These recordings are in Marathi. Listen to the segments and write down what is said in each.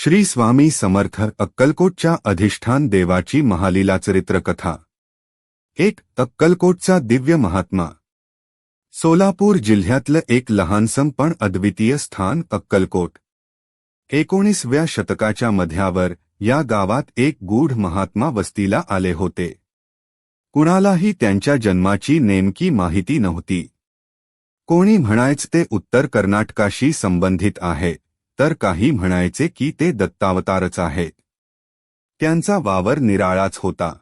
श्री स्वामी समर्थ अक्कलकोटच्या अधिष्ठान देवाची महालीला चरित्रकथा. एक अक्कलकोटचा दिव्य महात्मा. सोलापूर जिल्ह्यातलं एक लहानसं पण अद्वितीय स्थान अक्कलकोट. एकोणीसव्या शतकाच्या मध्यावर या गावात एक गूढ महात्मा वस्तीला आले होते. कुणालाही त्यांच्या जन्माची नेमकी माहिती नव्हती. कोणी म्हणायच ते उत्तर कर्नाटकाशी संबंधित आहे. तर काही म्हणायचे की ते दत्तावतारच आहेत. त्यांचा वावर निराळाच होता.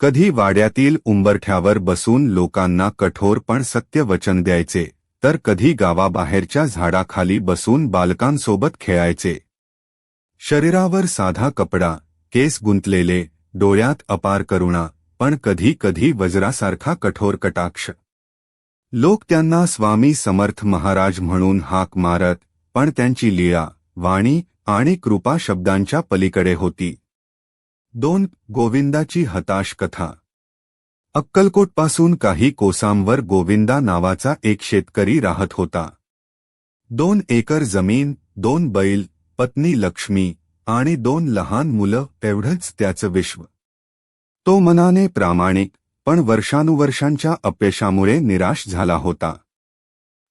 कधी वाड्यातील उंबरठ्यावर बसून लोकांना कठोर पण सत्य वचन द्यायचे तर कधी गावाबाहेरच्या झाडाखाली बसून बालकांसोबत खेळायचे. शरीरावर साधा कपडा केस गुंतलेले डोळ्यात अपार करुणा पण कधी कधी वज्रासारखा कठोर कटाक्ष. लोक त्यांना स्वामी समर्थ महाराज म्हणून हाक मारत पण त्यांची लीळा वाणी आणि कृपा शब्दांच्या पलीकडे होती. दोन गोविंदाची हताश कथा अक्कलकोटपासून काही कोसांवर गोविंदा नावाचा एक शेतकरी राहत होता. दोन एकर जमीन दोन बैल पत्नी लक्ष्मी आणि दोन लहान मुलं एवढंच त्याचं विश्व. तो मनाने प्रामाणिक पण वर्षानुवर्षांच्या अपयशामुळे निराश झाला होता.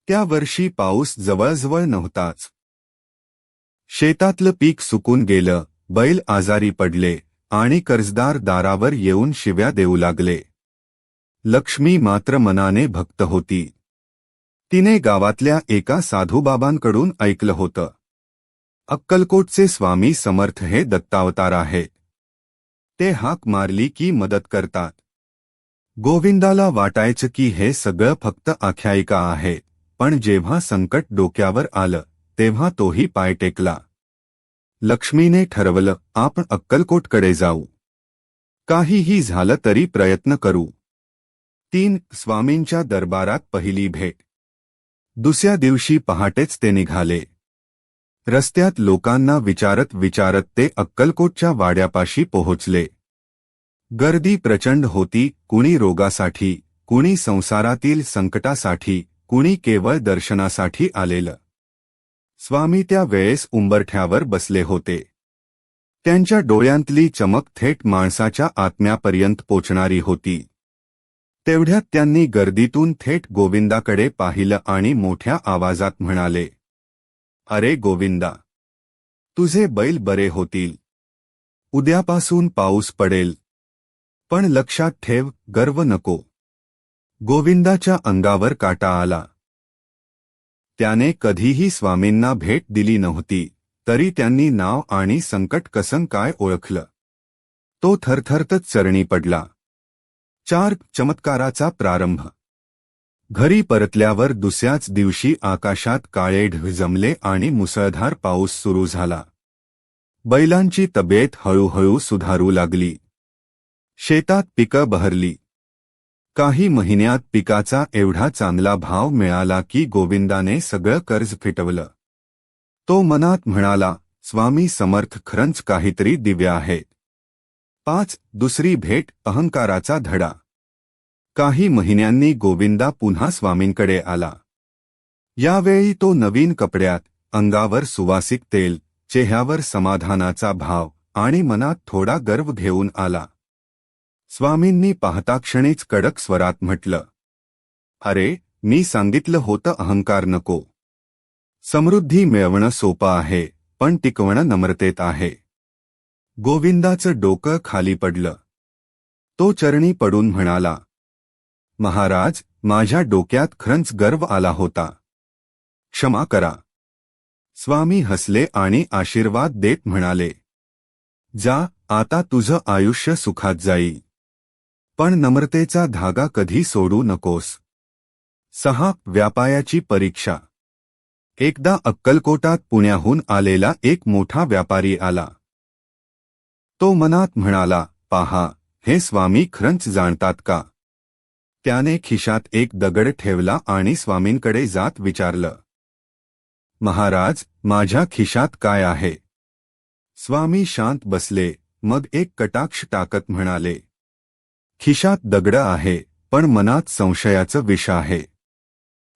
त्या वर्षी पाऊस जवळजवळ नव्हताच. शेतातलं पीक सुकून गेलं बैल आजारी पडले आणि कर्जदार दारावर येऊन शिव्या देऊ लागले. लक्ष्मी मात्र मनाने भक्त होती. तिने गावातल्या एका साधूबाबांकडून ऐकलं होतं. अक्कलकोटचे स्वामी समर्थ हे दत्तावतार आहेत ते हाक मारली की मदत करतात. गोविंदाला वाटायचं की हे सगळं फक्त आख्यायिका आहे. पण जेव्हा संकट डोक्यावर आलं तेव्हा तोही पाय टेकला. लक्ष्मीने ठरवलं आपण अक्कलकोटकडे जाऊ. काहीही झालं तरी प्रयत्न करू. तीन स्वामींच्या दरबारात पहिली भेट. दुसऱ्या दिवशी पहाटेच ते निघाले. रस्त्यात लोकांना विचारत विचारत ते अक्कलकोटच्या वाड्यापाशी पोहोचले. गर्दी प्रचंड होती कुणी रोगासाठी कुणी संसारातील संकटासाठी कुणी केवळ दर्शनासाठी आलेलं. स्वामी त्या वेळेस उंबरठ्यावर बसले होते. त्यांच्या डोळ्यांतली चमक थेट माणसाच्या आत्म्यापर्यंत पोचणारी होती. तेवढ्यात त्यांनी गर्दीतून थेट गोविंदाकडे पाहिलं आणि मोठ्या आवाजात म्हणाले अरे गोविंदा तुझे बैल बरे होतील. उद्यापासून पाऊस पडेल. पण लक्षात ठेव गर्व नको. गोविंदाच्या अंगावर काटा आला. त्याने कधीही स्वामींना भेट दिली नव्हती तरी त्यांनी नाव आणि संकट कसं काय ओळखलं? तो थरथरतच चरणी पडला. चार चमत्काराचा प्रारंभ. घरी परतल्यावर दुसऱ्याच दिवशी आकाशात काळे ढ जमले आणि मुसळधार पाऊस सुरू झाला. बैलांची तब्येत हळूहळू सुधारू लागली. शेतात पिकं बहरली. काही महिन्यात पिकाचा एवढा चांगला भाव मिळाला की गोविंदाने सगळं कर्ज फिटवलं. तो मनात म्हणाला स्वामी समर्थ खरंच काहीतरी दिव्य आहेत पाच दुसरी भेट अहंकाराचा धडा. काही महिन्यांनी गोविंदा पुन्हा स्वामींकडे आला. यावेळी तो नवीन कपड्यात अंगावर सुवासिक तेल चेहऱ्यावर समाधानाचा भाव आणि मनात थोडा गर्व घेऊन आला. स्वामींनी पाहता क्षणीच कडक स्वरात म्हटलं अरे मी सांगितलं होतं अहंकार नको. समृद्धी मिळवणं सोपं आहे पण टिकवणं नम्रतेत आहे. गोविंदाचं डोकं खाली पडलं. तो चरणी पडून म्हणाला महाराज माझ्या डोक्यात खरंच गर्व आला होता. क्षमा करा. स्वामी हसले आणि आशीर्वाद देत म्हणाले जा आता तुझं आयुष्य सुखात जाईल पण नम्रतेचा धागा कधी सोडू नकोस. सहा व्यापायाची परीक्षा. एकदा अक्कलकोटात पुण्याहून आलेला एक मोठा व्यापारी आला. तो मनात म्हणाला पाहा हे स्वामी खरंच जाणतात का? त्याने खिशात एक दगड ठेवला आणि स्वामींकडे जात विचारलं महाराज माझ्या खिशात काय आहे? स्वामी शांत बसले मग एक कटाक्ष टाकत म्हणाले खिशात दगड आहे पण मनात संशयाचं विष आहे.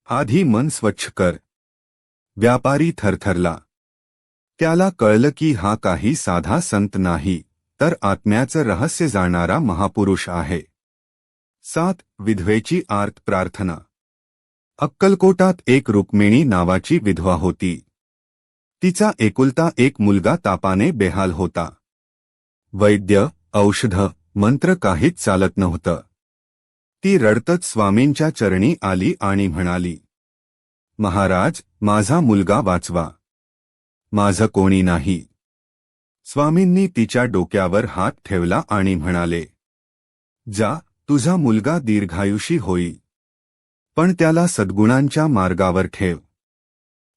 आधी मन स्वच्छ कर. व्यापारी थरथरला. त्याला कळलं की हा काही साधा संत नाही तर आत्म्याचं रहस्य जाणारा महापुरुष आहे. सात विधवेची आर्त प्रार्थना. अक्कलकोटात एक रुक्मिणी नावाची विधवा होती. तिचा एकुलता एक मुलगा तापाने बेहाल होता. वैद्य औषध मंत्र काहीच चालत नव्हतं. ती रडतच स्वामींच्या चरणी आली आणि म्हणाली महाराज माझा मुलगा वाचवा. माझं कोणी नाही. स्वामींनी तिच्या डोक्यावर हात ठेवला आणि म्हणाले जा तुझा मुलगा दीर्घायुषी होई. पण त्याला सद्गुणांच्या मार्गावर ठेव.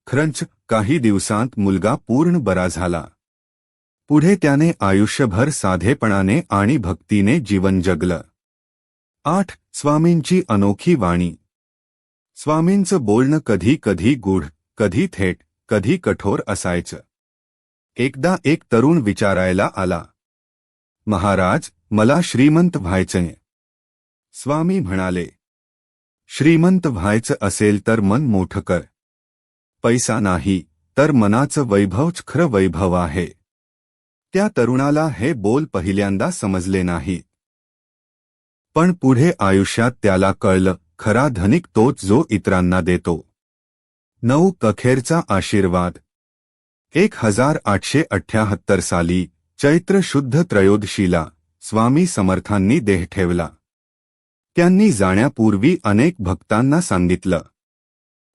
खरंच काही दिवसांत मुलगा पूर्ण बरा झाला. पुढे त्याने आयुष्यभर साधेपणाने आणि भक्तीने जीवन जगलं. आठ. स्वामींची अनोखी वाणी. स्वामींचं बोलणं कधी कधी गूढ कधी थेट कधी कठोर असायचं. एकदा एक तरुण विचारायला आला. महाराज मला श्रीमंत व्हायचंय. स्वामी म्हणाले. श्रीमंत व्हायचं असेल तर मन मोठं कर. पैसा नाही तर मनाचं वैभवच खरं वैभव आहे. त्या तरुणाला हे बोल पहिल्यांदा समजले नाही. पण पुढे आयुष्यात त्याला कळलं खरा धनिक तोच जो इतरांना देतो. नऊ कखेरचा आशीर्वाद. एक हजार आठशे अठ्याहत्तर साली चैत्र शुद्ध त्रयोदशीला स्वामी समर्थांनी देह ठेवला. त्यांनी जाण्यापूर्वी अनेक भक्तांना सांगितलं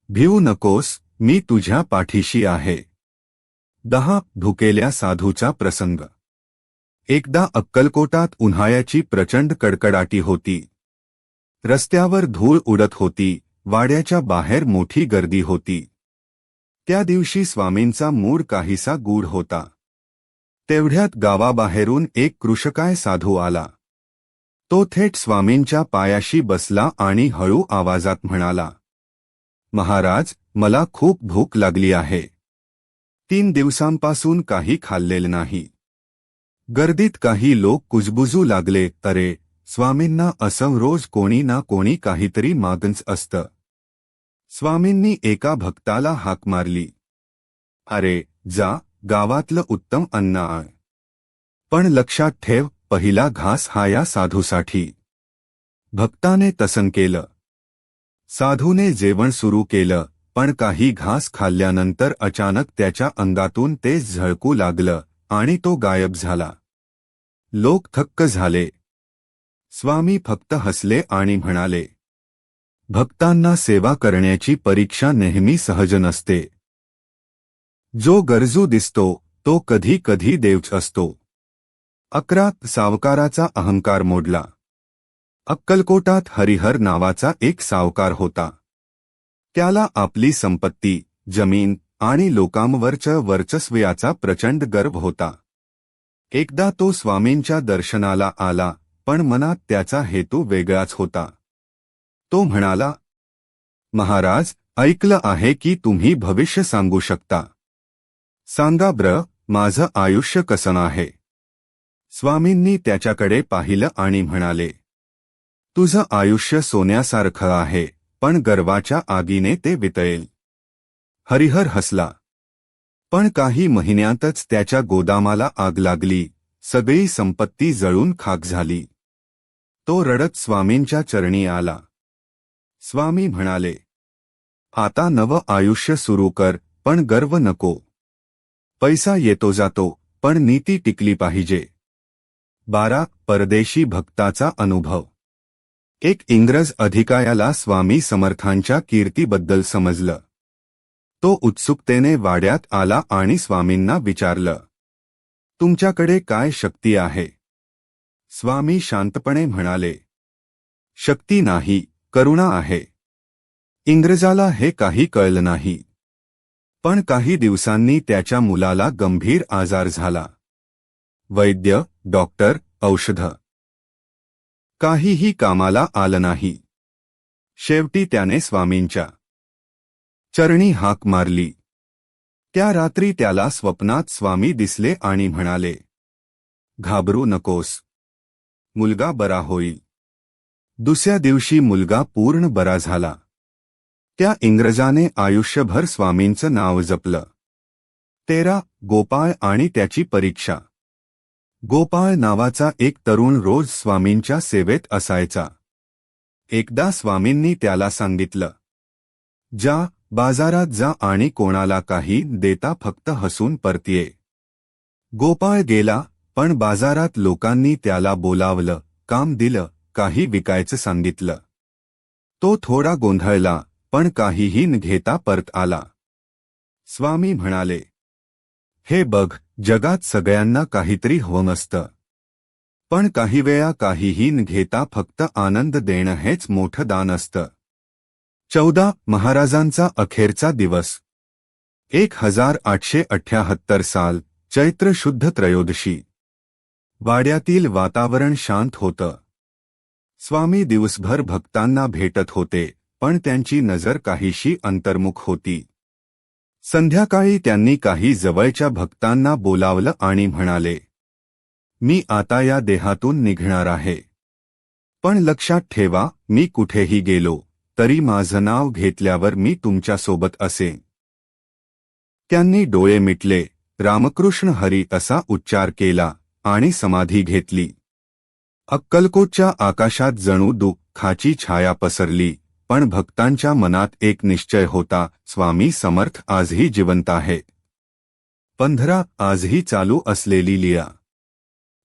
भिवू नकोस मी तुझ्या पाठीशी आहे. दहा भुकेल्या साधूचा प्रसंग. एकदा अक्कलकोटात उन्हाळ्याची प्रचंड कडकडाटी होती. रस्त्यावर धूळ उडत होती वाड्याच्या बाहेर मोठी गर्दी होती. त्या दिवशी स्वामींचा मूड काहीसा गूढ होता. तेवढ्यात गावाबाहेरून एक कृषकाय साधू आला. तो थेट स्वामींच्या पायाशी बसला आणि हळू आवाजात म्हणाला महाराज मला खूप भूक लागली आहे. तीन दिवसांपासून काही खाल्लेलं नाही. गर्दीत काही लोक कुजबुजू लागले तरे स्वामींना असं रोज कोणी ना कोणी काहीतरी मागंच असतं. स्वामींनी एका भक्ताला हाक मारली. अरे जा गावातलं उत्तम अन्न आण. पण लक्षात ठेव पहिला घास हा या साधूसाठी. भक्ताने तसन केलं. साधूने जेवण सुरू केलं. पण काही घास खाल्ल्यानंतर अचानक त्याच्या अंगातून ते झळकू लागलं आणि तो गायब झाला. लोक थक्क झाले. स्वामी फक्त हसले आणि म्हणाले भक्तांना सेवा करण्याची परीक्षा नेहमी सहज नसते. जो गरजू दिसतो तो कधी कधी देवच असतो. अकरा सावकाराचा अहंकार मोडला. अक्कलकोटात हरिहर नावाचा एक सावकार होता. त्याला आपली संपत्ती जमीन आणि लोकांवरच्या वर्चस्वयाचा प्रचंड गर्व होता. एकदा तो स्वामींच्या दर्शनाला आला पण मनात त्याचा हेतू वेगळाच होता. तो म्हणाला महाराज ऐकलं आहे की तुम्ही भविष्य सांगू शकता. सांगा ब्र माझं आयुष्य कसं आहे? स्वामींनी त्याच्याकडे पाहिलं आणि म्हणाले तुझं आयुष्य सोन्यासारखं आहे. पण गर्वाच्या आगीने ते वितळेल. हरिहर हसला. पण काही महिन्यातच त्याच्या गोदामाला आग लागली. सगळी संपत्ती जळून खाक झाली. तो रडत स्वामींच्या चरणी आला. स्वामी म्हणाले आता नवं आयुष्य सुरू कर पण गर्व नको. पैसा येतो जातो पण नीती टिकली पाहिजे. बारा परदेशी भक्ताचा अनुभव. एक इंग्रज अधिकायाला स्वामी समर्थांच्या कीर्तीबद्दल समजलं. तो उत्सुकतेने वाड्यात आला आणि स्वामींना विचारलं तुमच्याकडे काय शक्ती आहे? स्वामी शांतपणे म्हणाले शक्ती नाही करुणा आहे. इंग्रजाला हे काही कळलं नाही. पण काही दिवसांनी त्याच्या मुलाला गंभीर आजार झाला. वैद्य डॉक्टर औषध काहीही कामाला आलं नाही. शेवटी त्याने स्वामींच्या चरणी हाक मारली. त्या रात्री त्याला स्वप्नात स्वामी दिसले आणि म्हणाले घाबरू नकोस. मुलगा बरा होईल. दुसऱ्या दिवशी मुलगा पूर्ण बरा झाला त्या इंग्रजाने आयुष्यभर स्वामींचं नाव जपलं. तेरा गोपाळ आणि त्याची परीक्षा. गोपाळ नावाचा एक तरुण रोज स्वामींच्या सेवेत असायचा. एकदा स्वामींनी त्याला सांगितलं जा बाजारात जा आणि कोणाला काही देता फक्त हसून परतीये. गोपाळ गेला पण बाजारात लोकांनी त्याला बोलावलं काम दिलं काही विकायचं सांगितलं. तो थोडा गोंधळला पण काहीही न घेता परत आला. स्वामी म्हणाले हे बघ जगात सगळ्यांना काहीतरी हवं असतं. पण काही वेळा काहीही न घेता फक्त आनंद देणं हेच मोठं दान असतं. चौदा महाराजांचा अखेरचा दिवस. एक हजार आठशे अठ्याहत्तर साल चैत्र शुद्ध त्रयोदशी. वाड्यातील वातावरण शांत होतं. स्वामी दिवसभर भक्तांना भेटत होते पण त्यांची नजर काहीशी अंतर्मुख होती. संध्याकाळी त्यांनी काही जवळच्या भक्तांना बोलावलं आणि म्हणाले मी आता या देहातून निघणार आहे. पण लक्षात ठेवा मी कुठेही गेलो तरी माझं नाव घेतल्यावर मी तुमच्यासोबत असेन त्यांनी डोळे मिटले रामकृष्ण हरी असा उच्चार केला आणि समाधी घेतली. अक्कलकोटच्या आकाशात जणू दुःखाची छाया पसरली. पण भक्तांच्या मनात एक निश्चय होता स्वामी समर्थ आजही जिवंत आहे. पंधरा आजही चालू असलेली लिया.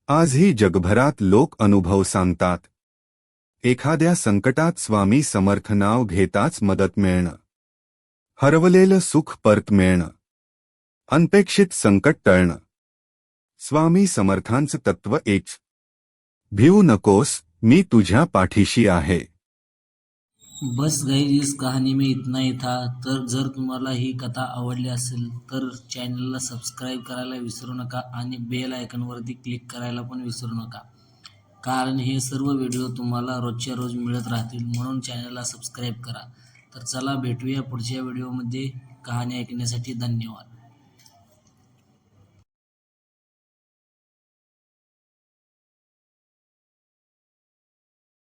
आजही जगभरात लोक अनुभव सांगतात. एखाद्या संकटात स्वामी समर्थ नाव घेताच मदत मिळणं. हरवलेलं सुख परत मिळणं. अनपेक्षित संकट टळणं. स्वामी समर्थांचं तत्व एक. भिवू नकोस मी तुझ्या पाठीशी आहे. बस गाईज इस कहानी में इतना ही था। तर जर तुम्हाला ही कथा आवडली असेल तर चॅनलला सबस्क्राईब करायला विसरू नका आणि बेल आयकनवरती क्लिक करायला पण विसरू नका. कारण हे सर्व व्हिडिओ तुम्हाला रोजच्या रोज मिळत राहतील म्हणून चॅनलला सबस्क्राईब करा. तर चला भेटूया पुढच्या व्हिडिओमध्ये. कहाणी ऐकण्यासाठी धन्यवाद.